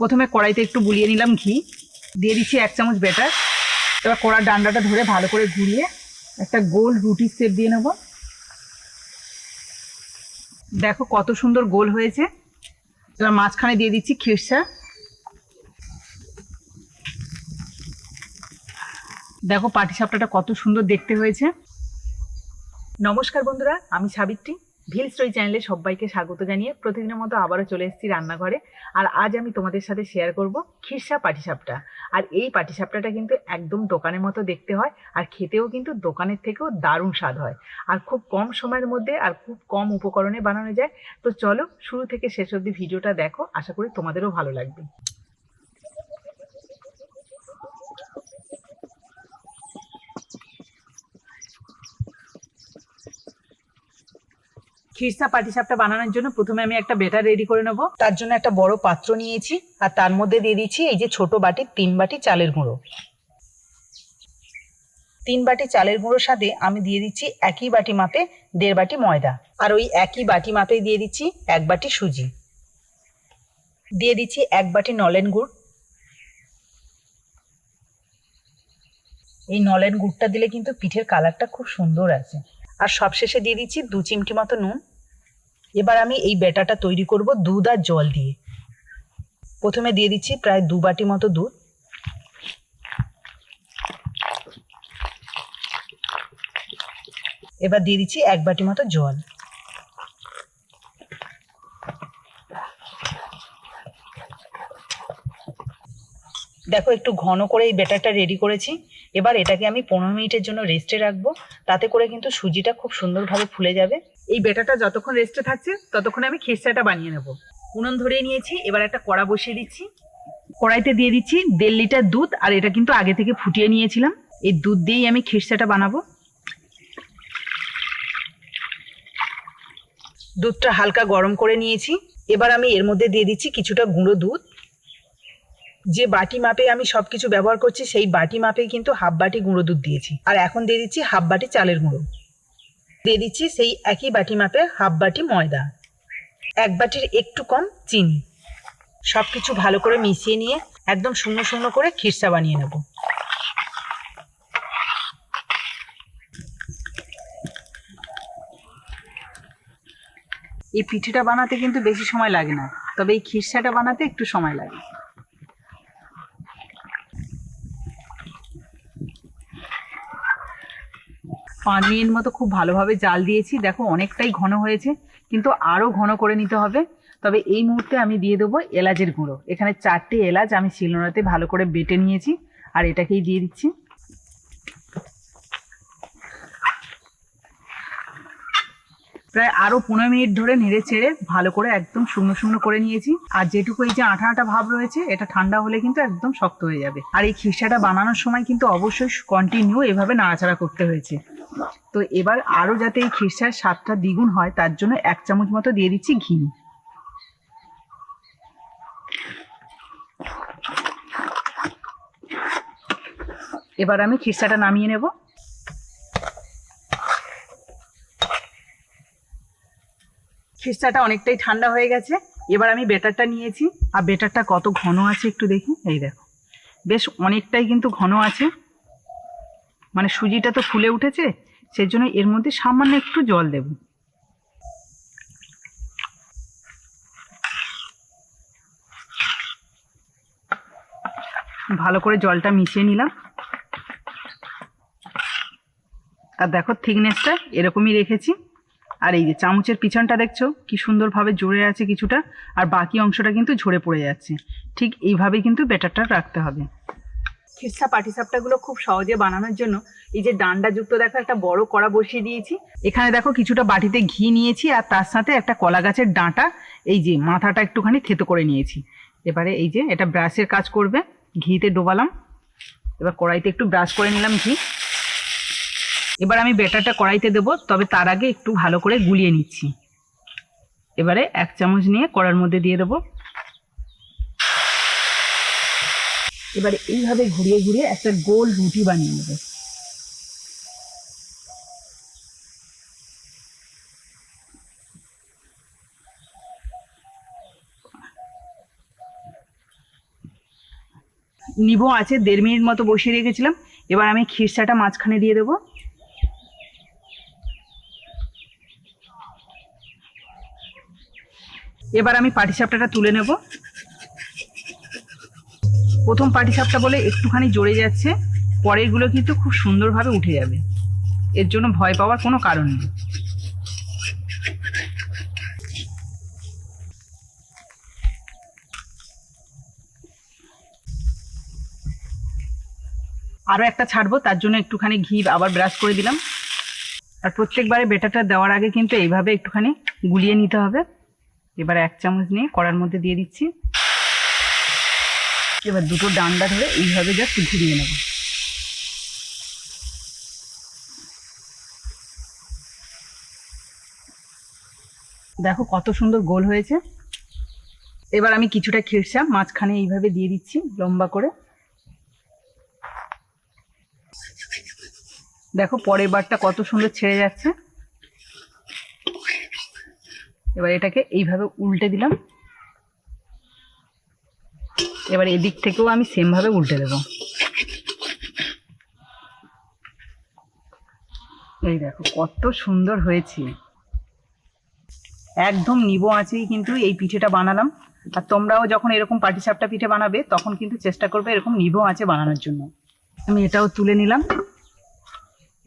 প্রথমে কড়াইতে একটু বুলিয়ে নিলাম ঘি। দিয়ে দিচ্ছি এক চামচ বেটার এবার কড়ার ডান্ডাটা ধরে ভালো করে ঘুরিয়ে একটা গোল রুটির সেপ দিয়ে নেব। দেখো কত সুন্দর গোল হয়েছে। এবার মাঝখানে দিয়ে দিচ্ছি খিরসা। দেখো পাটিসাপটাটা কত সুন্দর দেখতে হয়েছে। নমস্কার বন্ধুরা, আমি সাবিত্রী। ভিল স্টোরি চ্যানেলে সবাইকে স্বাগত জানিয়ে প্রতিদিনের মতো আবারও চলে এসেছি রান্নাঘরে। আর আজ আমি তোমাদের সাথে শেয়ার করব খিরসা পাটিসাপটা। আর এই পাটিসাপটাটা কিন্তু একদম দোকানের মতো দেখতে হয় আর খেতেও কিন্তু দোকানের থেকেও দারুণ স্বাদ হয়। আর খুব কম সময়ের মধ্যে আর খুব কম উপকরণে বানানো যায়। তো চলো শুরু থেকে শেষ অবধি ভিডিওটা দেখো। আশা করি তোমাদেরও ভালো লাগবে। খিরসা পাটিসাপটা বানানোর জন্য প্রথমে আমি একটা বেটার রেডি করে নেব। তার জন্য একটা বড় পাত্র নিয়েছি, আর তার মধ্যে দিয়ে দিচ্ছি এই যে ছোট বাটির তিন বাটি চালের গুঁড়ো। তিন বাটি চালের গুঁড়োর সাথে আমি দিয়ে দিচ্ছি একই বাটি মাপে দেড় বাটি ময়দা, আর ওই একই বাটি মাপে দিয়ে দিচ্ছি এক বাটি সুজি। দিয়ে দিচ্ছি এক বাটি নলেন গুড়। এই নলেন গুড়টা দিলে কিন্তু পিঠের কালারটা খুব সুন্দর আছে আর সবশেষে দিয়ে দিচ্ছি দু চিমটি মতো নুন। এবার আমি এই ব্যাটাটা তৈরি করব দুধ আর জল দিয়ে। প্রথমে দিয়ে দিচ্ছি প্রায় দু বাটি মতো দুধ। এবার দিয়ে দিচ্ছি এক বাটি মতো জল। দেখো একটু ঘন করে এই ব্যাটারটা রেডি করেছি। এবার এটাকে আমি পনেরো মিনিটের জন্য রেস্টে রাখব। তাতে করে কিন্তু সুজিটা খুব সুন্দরভাবে ফুলে যাবে। এই বেটাটা যতক্ষণ রেস্টে থাকছে, ততক্ষণ আমি খিরসাটা বানিয়ে নেব। উনুন ধরিয়ে নিয়েছি, এবার একটা কড়া বসিয়ে দিচ্ছি। কড়াইতে দিয়ে দিচ্ছি দেড় লিটার দুধ, আর এটা কিন্তু আগে থেকে ফুটিয়ে নিয়েছিলাম। এই দুধ দিয়েই আমি খিরসাটা বানাবো। দুধটা হালকা গরম করে নিয়েছি। এবার আমি এর মধ্যে দিয়ে দিচ্ছি কিছুটা গুঁড়ো দুধ। যে বাটি মাপে আমি সবকিছু ব্যবহার করছি, সেই বাটি মাপে কিন্তু হাফ বাটি গুঁড়ো দুধ দিয়েছি। আর এখন দিয়ে দিচ্ছি হাফ বাটি চালের গুঁড়ো। দিয়ে দিচ্ছি সেই একই বাটি মাপে হাফ বাটি ময়দা। এক বাটির একটু কম চিনি। সব কিছু ভালো করে মিশিয়ে নিয়ে একদম শূন্য শূন্য করে খিরসা বানিয়ে নেব। এই পিঠেটা বানাতে কিন্তু বেশি সময় লাগে না। তবে এই খিরসাটা বানাতে একটু সময় লাগে। পাঁচ মিনিট মতো খুব ভালোভাবে জাল দিয়েছি। দেখো, অনেকটাই ঘন হয়েছে, কিন্তু আরও ঘন করে নিতে হবে। তবে এই মুহূর্তে আমি দিয়ে দেবো এলাচের গুঁড়ো। এখানে চারটে এলাচ আমি শিলনোড়াতে ভালো করে বেটে নিয়েছি, আর এটাকেই দিয়ে দিচ্ছি। প্রায় আরও পনেরো মিনিট ধরে নেড়ে চেড়ে ভালো করে একদম শুকনো শুকনো করে নিয়েছি। আর যেটুকু এই যে আঠা আঠা ভাব রয়েছে, এটা ঠান্ডা হলে কিন্তু একদম শক্ত হয়ে যাবে। আর এই খিসাটা বানানোর সময় কিন্তু অবশ্যই কন্টিনিউ এভাবে নাড়াচাড়া করতে হয়েছে। তো এবার আরও যাতে এই খিরসার স্বাদটা দ্বিগুণ হয়, তার জন্য এক চামচ মতো দিয়ে দিচ্ছি ঘি। এবার আমি খিরসাটা নামিয়ে নেব। খিরসাটা অনেকটাই ঠান্ডা হয়ে গেছে। এবার আমি বেটারটা নিয়েছি। আর বেটারটা কত ঘন আছে একটু দেখি। এই দেখো। বেশ অনেকটাই কিন্তু ঘন আছে। মানে সুজিটা তো ফুলে উঠেছে, সেজন্য এর মধ্যে সামান্য একটু জল দেব। ভালো করে জলটা মিশিয়ে নিলাম। আর দেখো থিকনেসটা এরকমই রেখেছি। আর এই যে চামচের পিছনটা দেখছ, কি সুন্দরভাবে জড়ে আছে কিছুটা, আর বাকি অংশটা কিন্তু ঝরে পড়ে যাচ্ছে। ঠিক এইভাবেই কিন্তু ব্যাটারটা রাখতে হবে। খিরসা পাটিসাপটাগুলো খুব সহজে বানানোর জন্য এই যে ডান্ডাযুক্ত দেখো, একটা বড় কড়া বসিয়ে দিয়েছি। এখানে দেখো কিছুটা বাটিতে ঘি নিয়েছি আর তার সাথে একটা কলা গাছের ডাঁটা, এই যে মাথাটা একটুখানি থেতো করে নিয়েছি। এবারে এই যে এটা ব্রাশের কাজ করবে, ঘিতে ডোবালাম। এবার কড়াইতে একটু ব্রাশ করে নিলাম ঘি। এবার আমি ব্যাটারটা কড়াইতে দেবো, তবে তার আগে একটু ভালো করে গুলিয়ে নিচ্ছি। এবারে এক চামচ নিয়ে কড়ার মধ্যে দিয়ে দেবো। এবারে এইভাবে ঘুরিয়ে ঘুরিয়ে একটা গোল রুটি বানিয়ে নেবে। নিবো আছে, দেড় মিনিট মতো বসিয়ে রেখেছিলাম। এবার আমি খিরসাটা মাঝখানে দিয়ে দেবো। এবার আমি পাটিসাপটাটা তুলে নেব। প্রথম পাটিসাপটা বলে একটুখানি জড়ে যাচ্ছে, পরেরগুলো কিন্তু খুব সুন্দরভাবে উঠে যাবে। এর জন্য ভয় পাওয়ার কোনো কারণ নেই। আরও একটা ছাড়বো, তার জন্য একটুখানি ঘি আবার ব্রাশ করে দিলাম। আর প্রত্যেকবারে বেটারটা দেওয়ার আগে কিন্তু এইভাবে একটুখানি গুলিয়ে নিতে হবে। এবার এক চামচ নিয়ে কড়ার মধ্যে দিয়ে দিচ্ছি। এবার দুটো ডান্ডা ধরে এইভাবে জাস্ট ঘুরিয়ে নেব। দেখো কত সুন্দর গোল হয়েছে। এবার আমি কিছুটা খিরসা মাঝখানে এইভাবে দিয়ে দিচ্ছি লম্বা করে। দেখো পরের বারটা কত সুন্দর ছেড়ে যাচ্ছে। এবার এটাকে এইভাবে উল্টে দিলাম। এবার এদিক থেকেও আমি সেমভাবে উল্টে দেবো। এই দেখো, কত সুন্দর হয়েছে। একদম নিবো আঁচেই কিন্তু এই পিঠেটা বানালাম। আর তোমরাও যখন এরকম পাটিসাপটা পিঠে বানাবে, তখন কিন্তু চেষ্টা করবে এরকম নিবো আঁচে বানানোর জন্য। আমি এটাও তুলে নিলাম।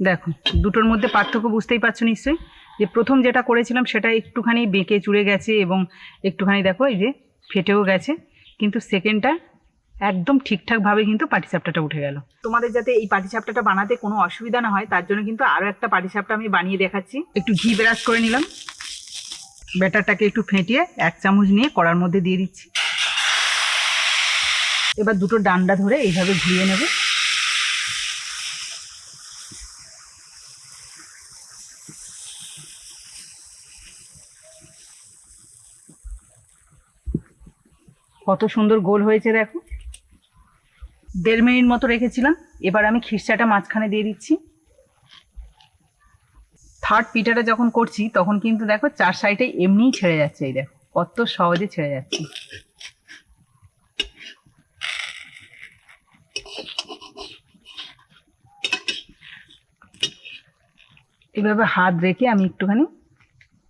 দেখো, দুটোর মধ্যে পার্থক্য বুঝতেই পারছ নিশ্চয়ই? যে প্রথম যেটা করেছিলাম, সেটা একটুখানি বেঁকে চুড়ে গেছে এবং একটুখানি দেখো এই যে ফেটেও গেছে। কিন্তু সেকেন্ডটা একদম ঠিকঠাকভাবে কিন্তু পাটিসাপটাটা উঠে গেল। তোমাদের যাতে এই পাটিসাপটাটা বানাতে কোনো অসুবিধা না হয়, তার জন্য কিন্তু আরও একটা পাটিসাপটা আমি বানিয়ে দেখাচ্ছি। একটু ঘি ব্রাশ করে নিলাম। ব্যাটারটাকে একটু ফেটিয়ে এক চামচ নিয়ে কড়ার মধ্যে দিয়ে দিচ্ছি। এবার দুটো ডান্ডা ধরে এইভাবে ঘুরিয়ে নেবে। কত সুন্দর গোল হয়েছে দেখো। দেড় মিনিট মতো রেখেছিলাম। এবার আমি খিরসাটা মাঝখানে দিয়ে দিচ্ছি। থার্ড পিঠাটা যখন করছি, তখন কিন্তু দেখো চার সাইডে এমনিই ছেড়ে যাচ্ছে এই দেখো। কত সহজে ছেড়ে যাচ্ছে। এইভাবে হাত রেখে আমি একটুখানি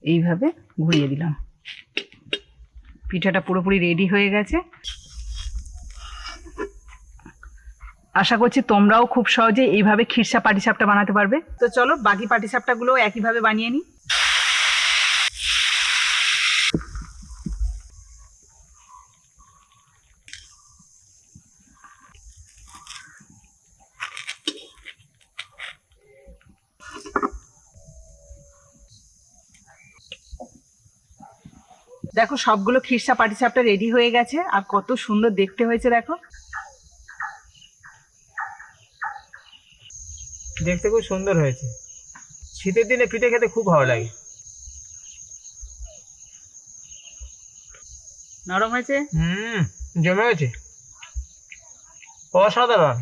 এইভাবে ঘুরিয়ে দিলাম। পিঠাটা পুরোপুরি রেডি হয়ে গেছে। আশা করছি তোমরাও খুব সহজে এইভাবে খিরসা পাটিসাপটা বানাতে পারবে। তো চলো বাকি পাটিসাপটাগুলো একইভাবে বানিয়ে নিই। দেখো সবগুলো খিরসা পাটিসাপটা রেডি হয়ে গেছে। আর কত সুন্দর দেখতে হয়েছে দেখো। দেখতে খুব সুন্দর হয়েছে। শীতের দিনে পিঠে খেতে খুব ভালো লাগে। নরম হয়েছে? হুম জমে গেছে। অসাধারণ।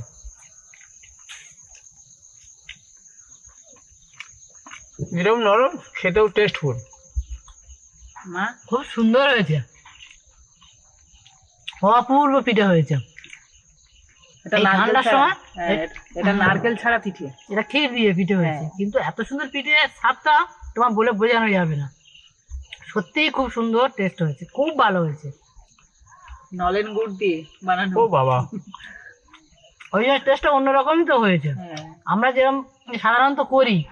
এরকম নরম খেতেও টেস্টফুল মা। খুব সুন্দর হয়েছে। অপূর্ব পিঠে হয়েছে। এটা ঠান্ডার সময়? হ্যাঁ, এটা নারকেল ছাড়া পিঠে। এটা ক্ষীর দিয়ে পিঠে হয়েছে। হ্যাঁ। কিন্তু এত সুন্দর পিঠে স্বাদটা তোমার বলে বোঝানো যাবে না। সত্যিই খুব সুন্দর টেস্ট হয়েছে। খুব ভালো হয়েছে। নলেন গুড় দিয়ে বানানো। ও বাবা। ওই জন্য টেস্টটা অন্যরকমই তো হয়েছে। হ্যাঁ। আমরা যেরকম সাধারণত করি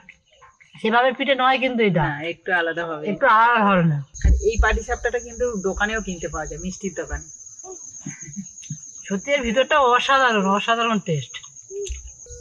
সেভাবে পিঠে নয় কিন্তু এটা। না একটু আলাদা হবে। একটু আলাদা ধরনের আর এই পাটিসাপটাটা কিন্তু দোকানেও কিনতে পাওয়া যায় মিষ্টির দোকানে। সত্যি এর ভিতরটা অসাধারণ অসাধারণ টেস্ট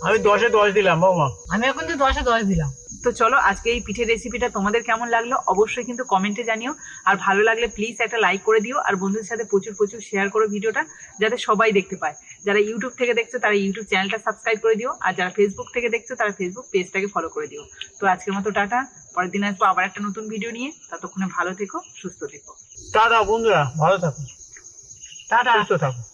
আমি দশে দশ দিলাম বৌমা। আমি এখন তো দশে দশ দিলাম। তো চলো আজকে এই পিঠের রেসিপিটা তোমাদের কেমন লাগল অবশ্যই কিন্তু কমেন্টে জানিও। আর ভালো লাগলে প্লিজ একটা লাইক করে দিও আর বন্ধুদের সাথে প্রচুর প্রচুর শেয়ার করো ভিডিওটা যাতে সবাই দেখতে পায়। যারা ইউটিউব থেকে দেখছ তারা ইউটিউব চ্যানেলটা সাবস্ক্রাইব করে দিও আর যারা ফেসবুক থেকে দেখছ তারা ফেসবুক পেজটাকে ফলো করে দিও। তো আজকের মতো টাটা পরের দিন আসব আবার একটা নতুন ভিডিও নিয়ে। ততক্ষণে ভালো থেকো সুস্থ থেকো। টাটা বন্ধুরা ভালো থাকো। টাটা। সুস্থ থাকুন